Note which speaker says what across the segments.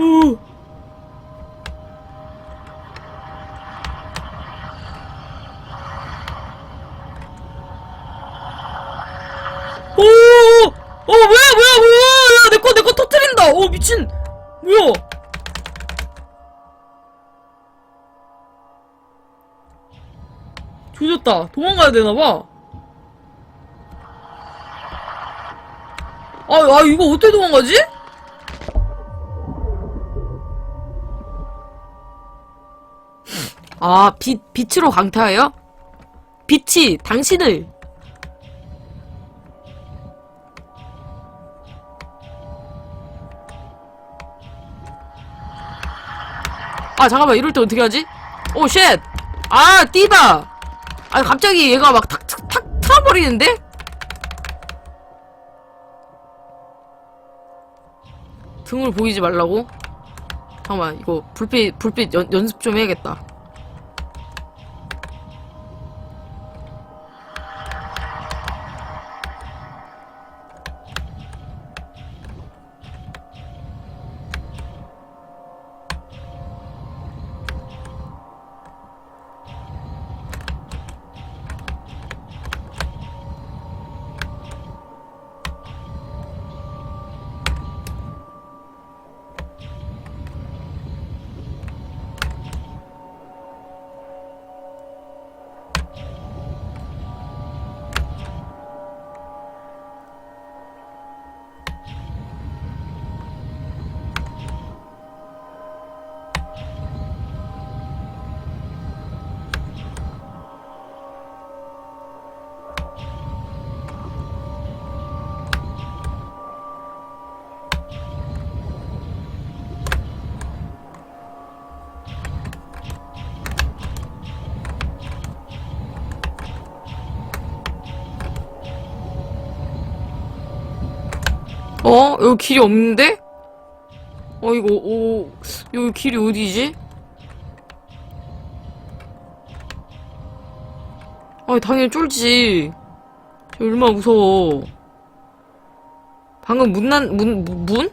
Speaker 1: 오. 오! 어, 뭐야, 뭐야, 뭐야! 야, 내 거, 내거 터트린다! 오, 미친! 뭐야! 조졌다. 도망가야 되나봐. 아, 아, 이거 어떻게 도망가지? 아, 빛, 빛으로 강타해요? 빛이 당신을 아 잠깐만 이럴 때 어떻게 하지? 오 쉣! 아 띠바! 아 갑자기 얘가 막 탁 탁 탁 틀어버리는데? 등을 보이지 말라고? 잠깐만 이거 불빛 불빛 연, 연습 좀 해야겠다 여기 길이 없는데? 어 이거 오 여기 길이 어디지? 아 당연히 쫄지 얼마나 무서워 방금 문난 문 문? 문?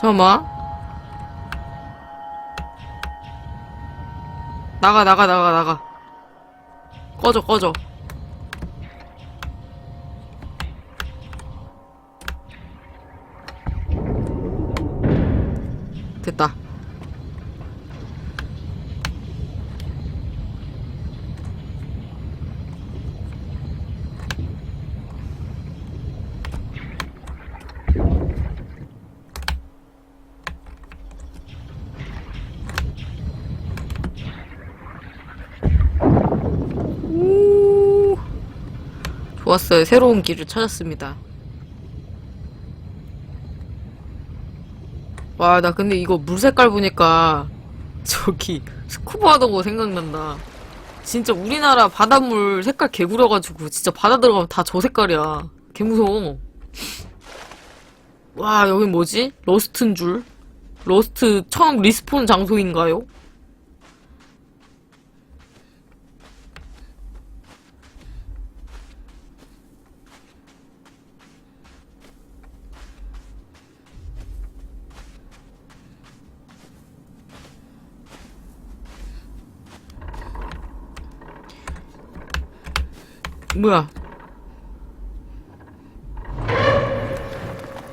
Speaker 1: 잠깐만 나가 나가 나가 나가 꺼져 꺼져 됐다. 우. 좋았어요. 새로운 길을 찾았습니다. 와, 나 근데 이거 물 색깔 보니까 저기 스쿠버 하던 거 생각난다. 진짜 우리나라 바닷물 색깔 개구려가지고 진짜 바다 들어가면 다 저 색깔이야. 개 무서워. 와, 여긴 뭐지? 러스트인 줄? 러스트 처음 리스폰 장소인가요? 뭐야?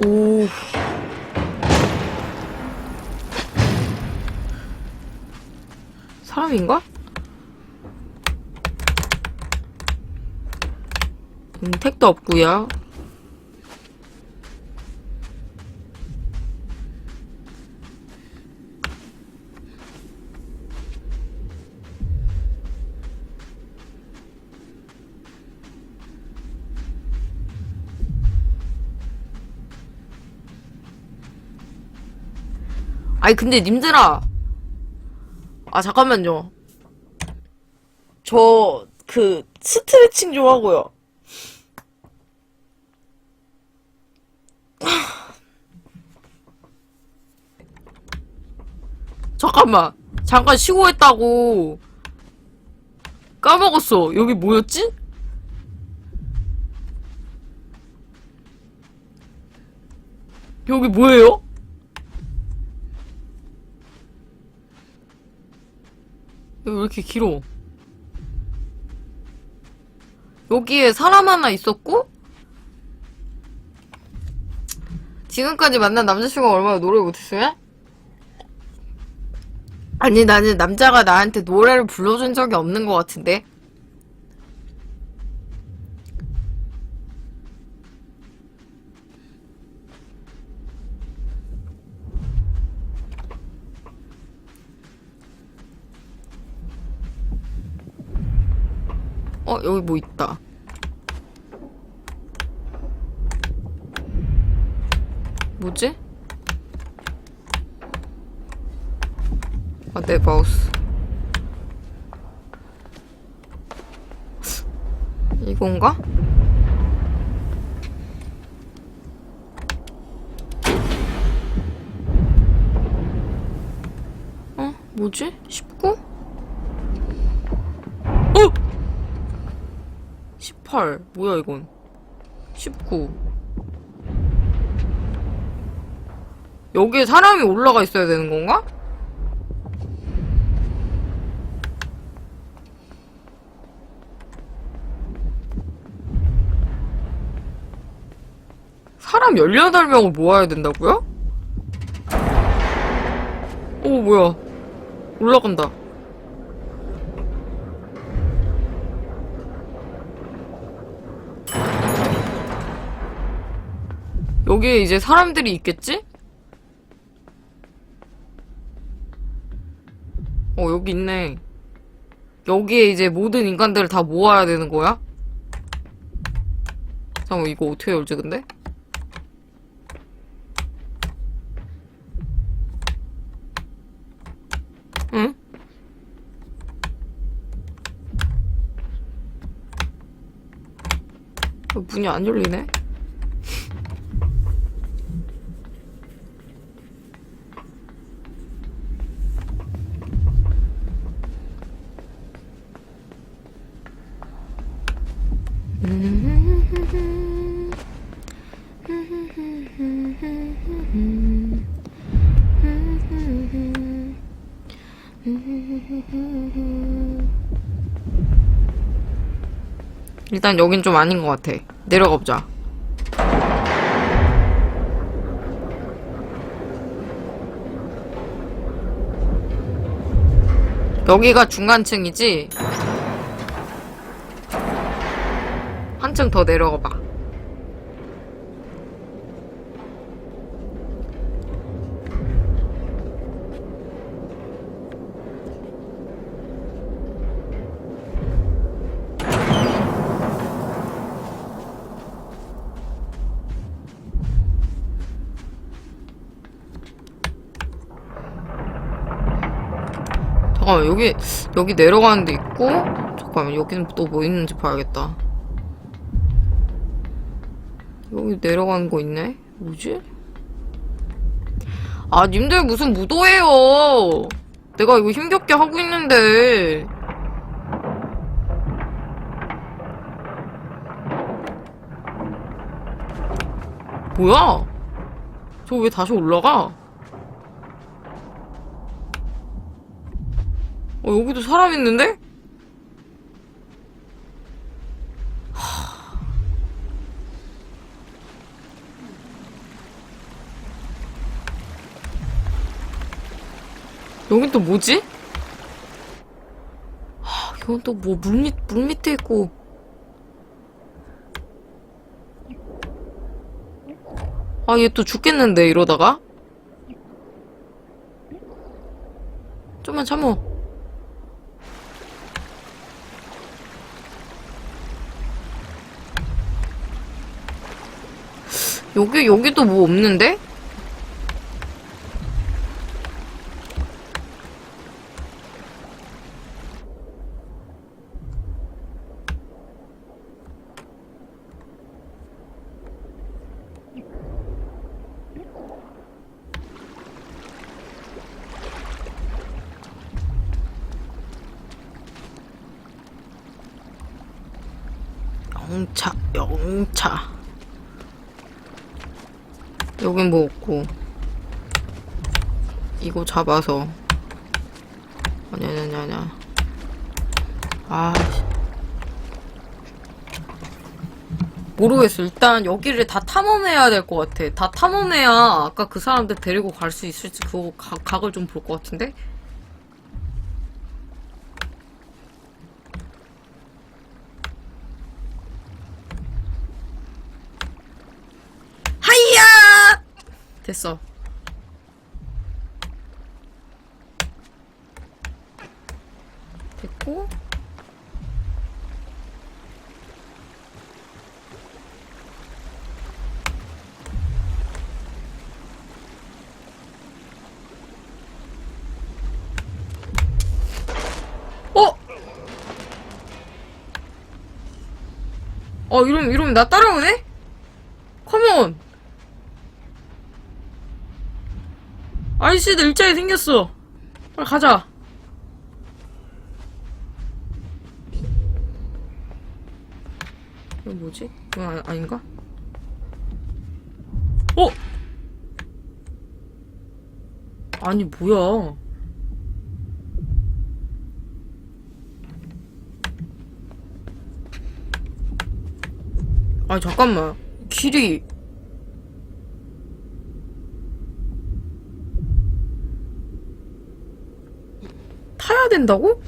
Speaker 1: 오. 사람인가? 음, 택도 없고요. 아니 근데 님들아. 아 잠깐만요. 저 그 스트레칭 좀 하고요. 잠깐만. 잠깐 쉬고 했다고. 까먹었어. 여기 뭐였지? 여기 뭐예요? 이렇게 길어? 여기에 사람 하나 있었고 지금까지 만난 남자친구가 얼마나 노래 못했어요? 아니 나는 남자가 나한테 노래를 불러준 적이 없는 것 같은데 어 여기 뭐 있다 뭐지? 아, 내 마우스. 이건가? 어? 뭐지? 19? 18. 뭐야, 이건? 19. 여기에 사람이 올라가 있어야 되는 건가? 사람 18명을 모아야 된다고요? 오, 뭐야. 올라간다. 여기에 이제 사람들이 있겠지? 어, 여기 있네. 여기에 이제 모든 인간들을 다 모아야 되는 거야? 잠깐만, 이거 어떻게 열지, 근데? 응? 어, 문이 안 열리네? 일단 여긴 좀 아닌 것 같아. 내려가 보자. 여기가 중간층이지? 한층 더 내려가 봐. 잠깐만 여기 여기 내려가는 데 있고 잠깐만 여기는 또 뭐 있는지 봐야겠다 여기 내려가는 거 있네 뭐지? 아 님들 무슨 무도해요 내가 이거 힘겹게 하고 있는데 뭐야 저왜 다시 올라가? 어, 여기도 사람 있는데? 여긴 또 뭐지? 하, 이건 또 뭐 물 밑, 물 밑에 있고. 아, 얘 또 죽겠는데, 이러다가? 좀만 참어. 여기, 여기도 뭐 없는데? 영차, 영차. 여긴 뭐 없고. 이거 잡아서. 아니, 아니, 아니야. 아. 모르겠어. 일단 여기를 다 탐험해야 될 것 같아. 다 탐험해야 아까 그 사람들 데리고 갈 수 있을지 그거 각, 각을 좀 볼 것 같은데? 하이야! 됐어. 됐고. 어? 어, 이러면, 이러면 나 따라오네? 컴온! 아저씨들 일자리 생겼어. 빨리 가자. 이거 뭐지? 이건 아, 아닌가? 어? 아니, 뭐야. 아, 잠깐만. 길이. 타야 된다고?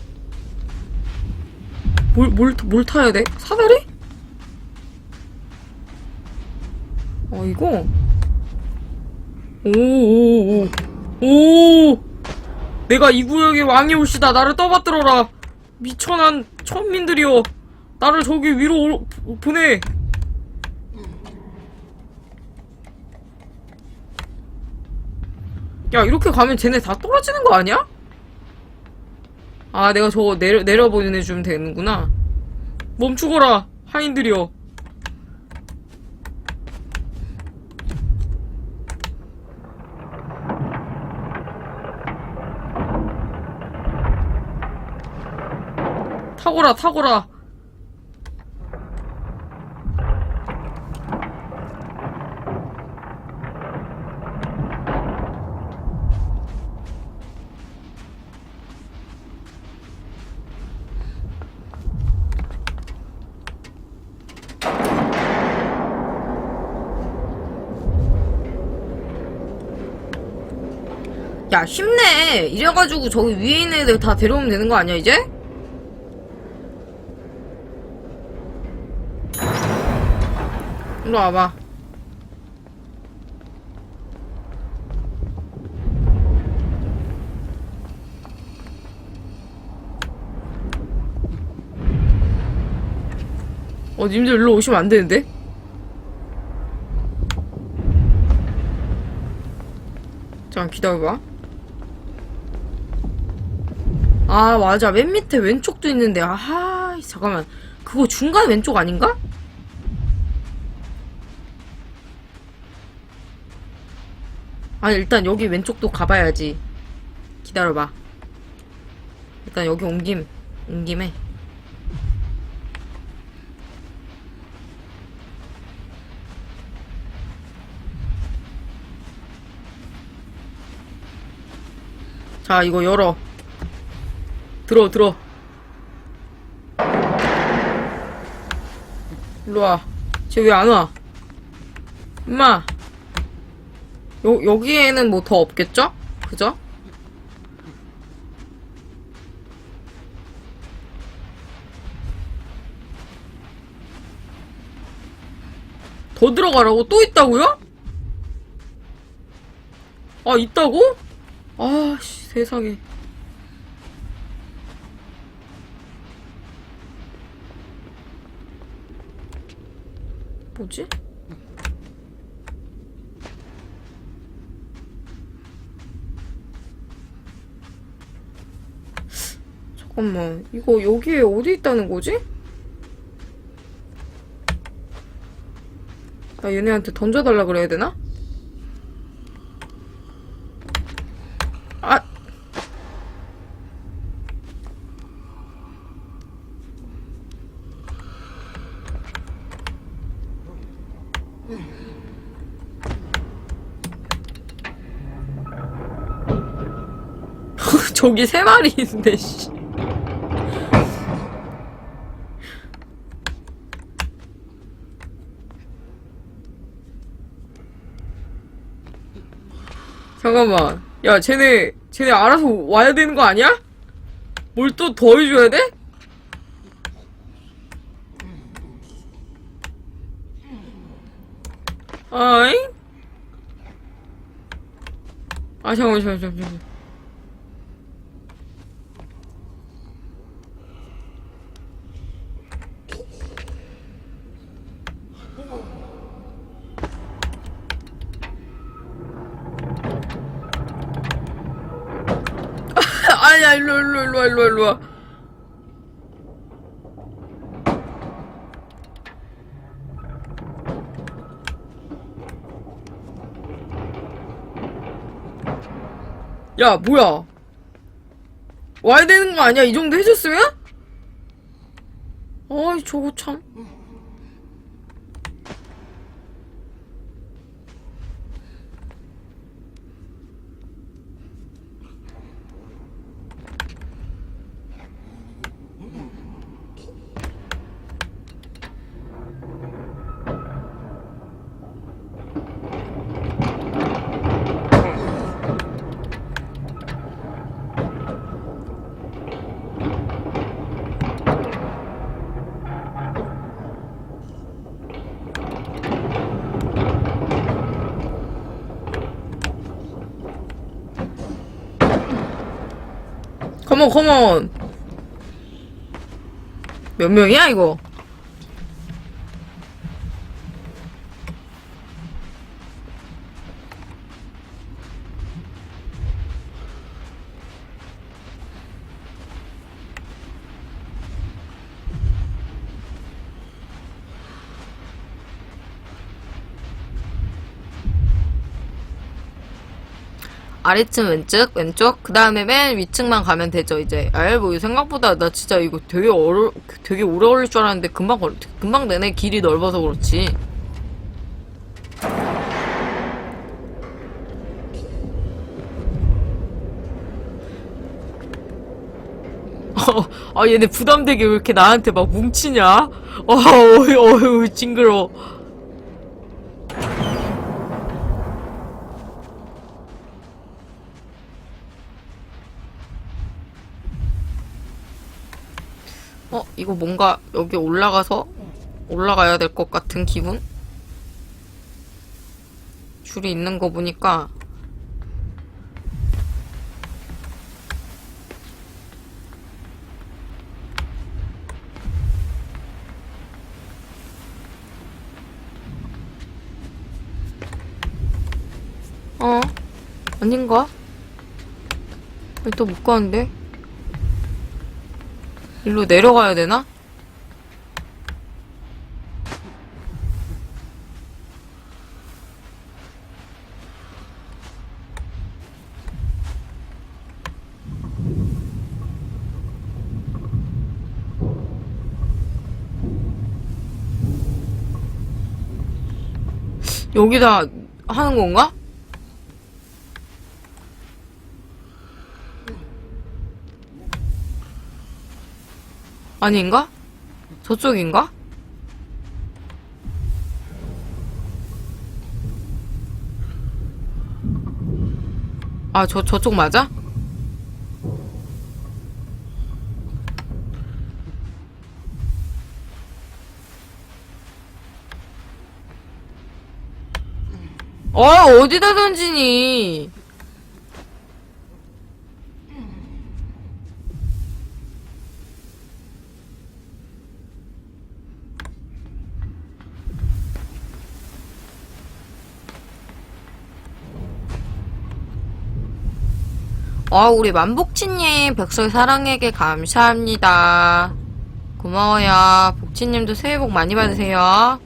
Speaker 1: 뭘, 뭘, 뭘 타야 돼? 사다리? 어, 이거? 오, 오, 오. 오! 내가 이 구역의 왕이 올시다. 나를 떠받들어라. 미천한 천민들이여. 나를 저기 위로 올- 보내. 야, 이렇게 가면 쟤네 다 떨어지는 거 아니야? 아, 내가 저거 내려, 내려 보내주면 되는구나. 멈추거라, 하인들이여. 타거라, 타거라. 야, 쉽네. 이래가지고 저기 위에 있는 애들 다 데려오면 되는 거 아니야, 이제? 이리 와봐. 어, 님들 일로 오시면 안 되는데? 잠깐 기다려봐. 아, 맞아. 맨 밑에 왼쪽도 있는데. 아하, 잠깐만. 그거 중간 왼쪽 아닌가? 아니, 일단 여기 왼쪽도 가봐야지. 기다려봐. 일단 여기 온 김, 온 김에. 자, 이거 열어. 들어, 들어. 일로 와. 쟤 왜 안 와? 엄마. 요, 여기에는 뭐 더 없겠죠? 그죠? 더 들어가라고? 또 있다고요? 아, 있다고? 아 씨, 세상에. 뭐지? 잠깐만, 이거 여기에 어디 있다는 거지? 나 얘네한테 던져달라 그래야 되나? 아! 저기 세 마리 있는데, 씨. 잠깐만. 야, 쟤네, 쟤네 알아서 와야 되는 거 아니야? 뭘 또 더 해줘야 돼? 아잉? 아, 잠깐만, 잠깐만, 잠깐만. 아니야, 일로, 일로, 일로, 와, 일로, 와, 일로. 와. 야, 뭐야? 와야 되는 거 아니야? 이 정도 해줬으면? 어이, 저거 참. 컴온, 컴온. 몇 명이야, 이거? 아래층 왼쪽, 왼쪽, 그 다음에 맨 위층만 가면 되죠, 이제. 아이, 뭐, 생각보다 나 진짜 이거 되게 어려, 되게 오래 걸릴 줄 알았는데 금방 걸, 금방 내내 길이 넓어서 그렇지. 어, 아, 얘네 부담되게 왜 이렇게 나한테 막 뭉치냐? 어, 어휴, 어휴, 징그러워. 이거 뭔가 여기 올라가서 올라가야 될 것 같은 기분? 줄이 있는 거 보니까 어? 아닌가? 또 못 가는데? 일로 내려가야 되나? 여기다 하는 건가? 아닌가? 저쪽인가? 아, 저, 저쪽 맞아? 어, 어디다 던지니? 아, 우리 만복치님 백설 사랑에게 감사합니다. 고마워요. 복치님도 새해 복 많이 받으세요.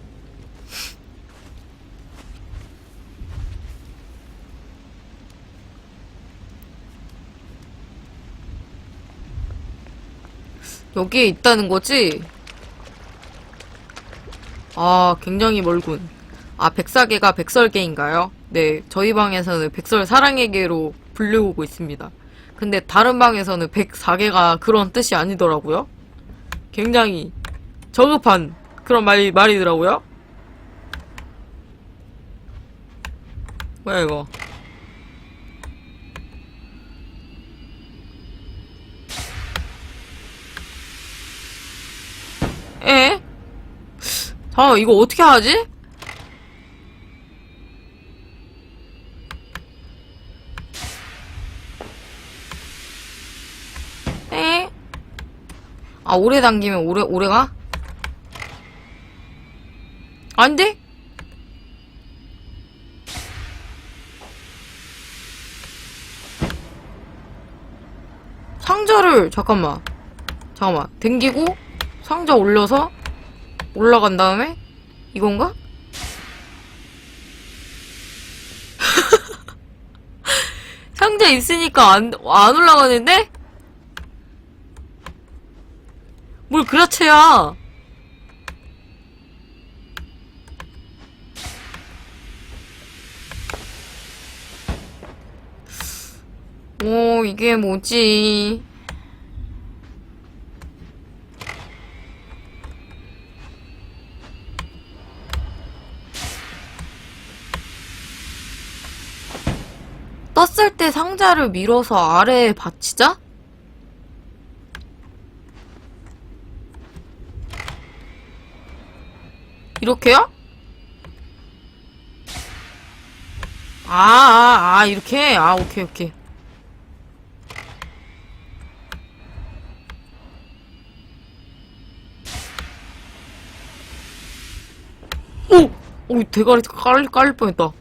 Speaker 1: 여기에 있다는 거지? 아, 굉장히 멀군. 아, 백사계가 백설계인가요? 네, 저희 방에서는 백설 사랑에게로 불려오고 있습니다. 근데 다른 방에서는 104개가 그런 뜻이 아니더라고요. 굉장히 저급한 그런 말이, 말이더라고요. 뭐야 이거 에? 잠깐 이거 어떻게 하지? 아, 오래 당기면 오래, 오래 가? 안 돼? 상자를, 잠깐만. 잠깐만. 당기고, 상자 올려서, 올라간 다음에, 이건가? 상자 있으니까 안, 안 올라가는데? 뭘 그라체야. 오, 이게 뭐지? 떴을 때 상자를 밀어서 아래에 받치자? 이렇게요? 아, 아, 아, 이렇게? 아, 오케이, 오케이. 오! 오, 대가리 깔, 깔릴 뻔했다.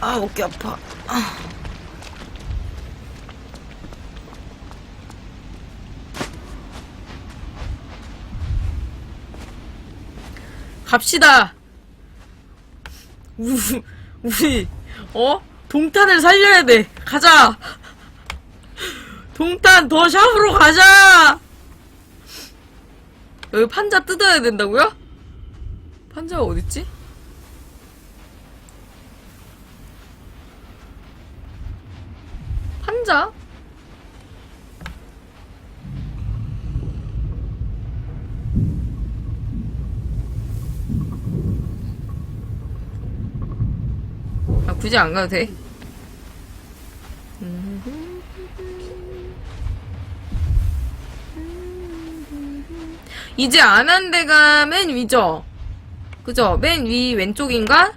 Speaker 1: 아, 어깨 아파. 갑시다. 우, 우리, 어? 동탄을 살려야 돼. 가자. 동탄 더 샵으로 가자. 여기 판자 뜯어야 된다고요? 판자가 어딨지? 판자? 아, 굳이 안 가도 돼. 이제 안한 데가 맨 위죠? 그죠? 맨 위 왼쪽인가?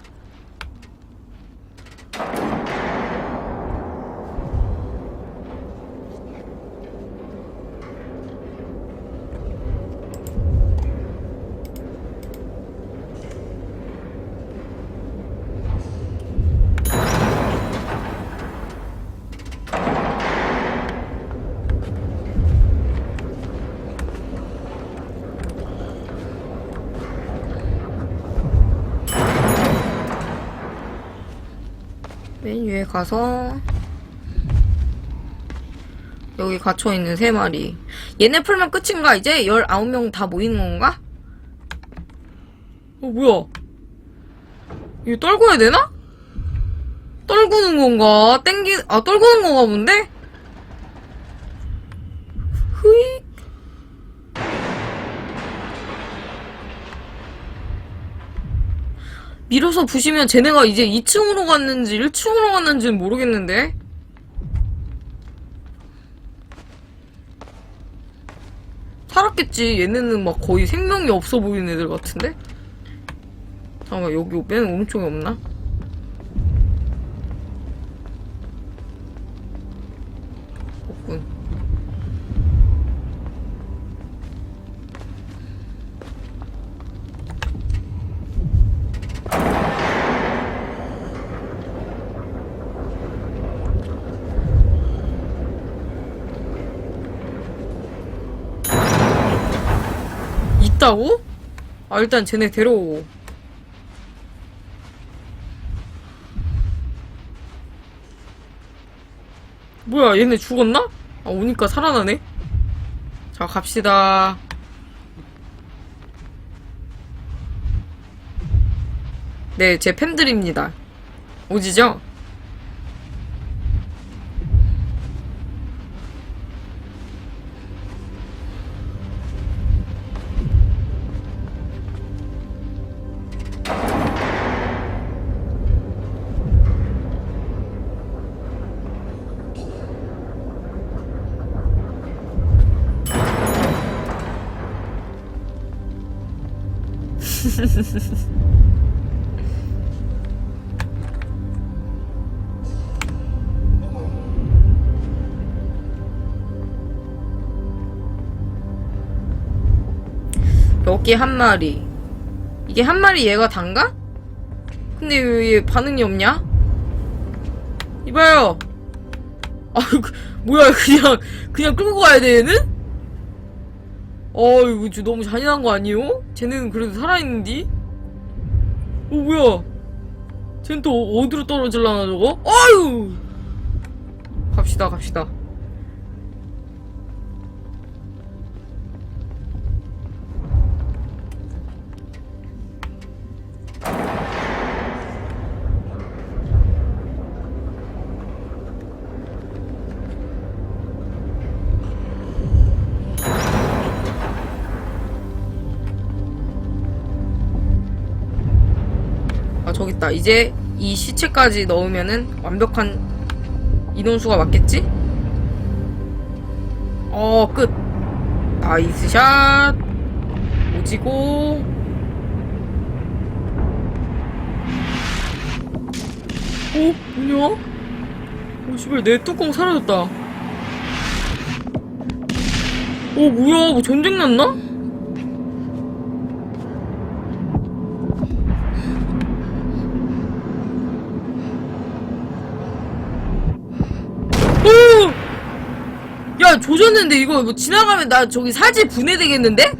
Speaker 1: 가서 여기 갇혀있는 세 마리 얘네 풀면 끝인가 이제? 19명 다 모이는 건가? 어 뭐야 이거 떨궈야 되나? 떨구는 건가? 땡기 아 떨구는 건가 본데? 흐익 밀어서 부시면 쟤네가 이제 2층으로 갔는지 1층으로 갔는지는 모르겠는데? 살았겠지. 얘네는 막 거의 생명이 없어 보이는 애들 같은데? 잠깐만, 여기 맨 오른쪽에 없나? 아, 일단 쟤네 데려오고. 뭐야, 얘네 죽었나? 아, 오니까 살아나네? 자, 갑시다. 네, 제 팬들입니다. 오지죠? 여기 한 마리. 이게 한 마리 얘가 단가? 근데 왜 얘 반응이 없냐? 이봐요. 아, 그, 뭐야, 그냥, 그냥 끌고 가야 돼, 얘는? 어, 이거 좀 너무 잔인한 거 아니에요? 쟤는 그래도 살아있는디? 어, 뭐야. 쟤는 또 어디로 떨어질라나, 저거? 아유! 갑시다, 갑시다. 아 저기 있다 이제 이 시체까지 넣으면은 완벽한 인원수가 맞겠지? 어 끝 나이스 샷 오지고 어? 뭐냐? 어 씨발 내 뚜껑 사라졌다 어 뭐야 뭐 전쟁 났나? 오! 야, 조졌는데 이거 뭐 지나가면 나 저기 사지 분해되겠는데?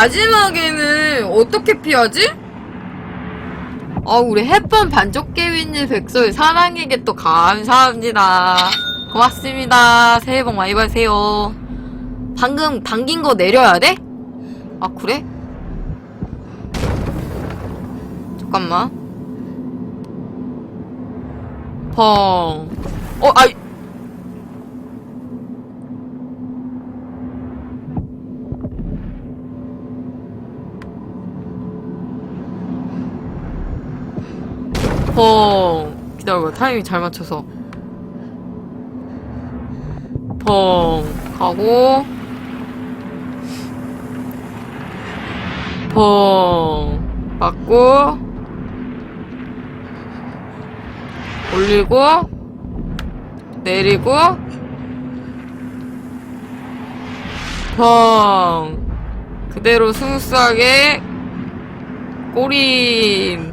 Speaker 1: 마지막에는 어떻게 피하지? 아, 우리 햇번 반쪽개위님 백설 사랑에게 또 감사합니다. 고맙습니다. 새해 복 많이 받으세요. 방금 당긴 거 내려야 돼? 아, 그래? 잠깐만. 펑. 어, 아이. 펑 기다려봐. 타이밍 잘 맞춰서. 펑 가고. 펑 맞고. 올리고. 내리고. 펑 그대로 스무스하게 꼬린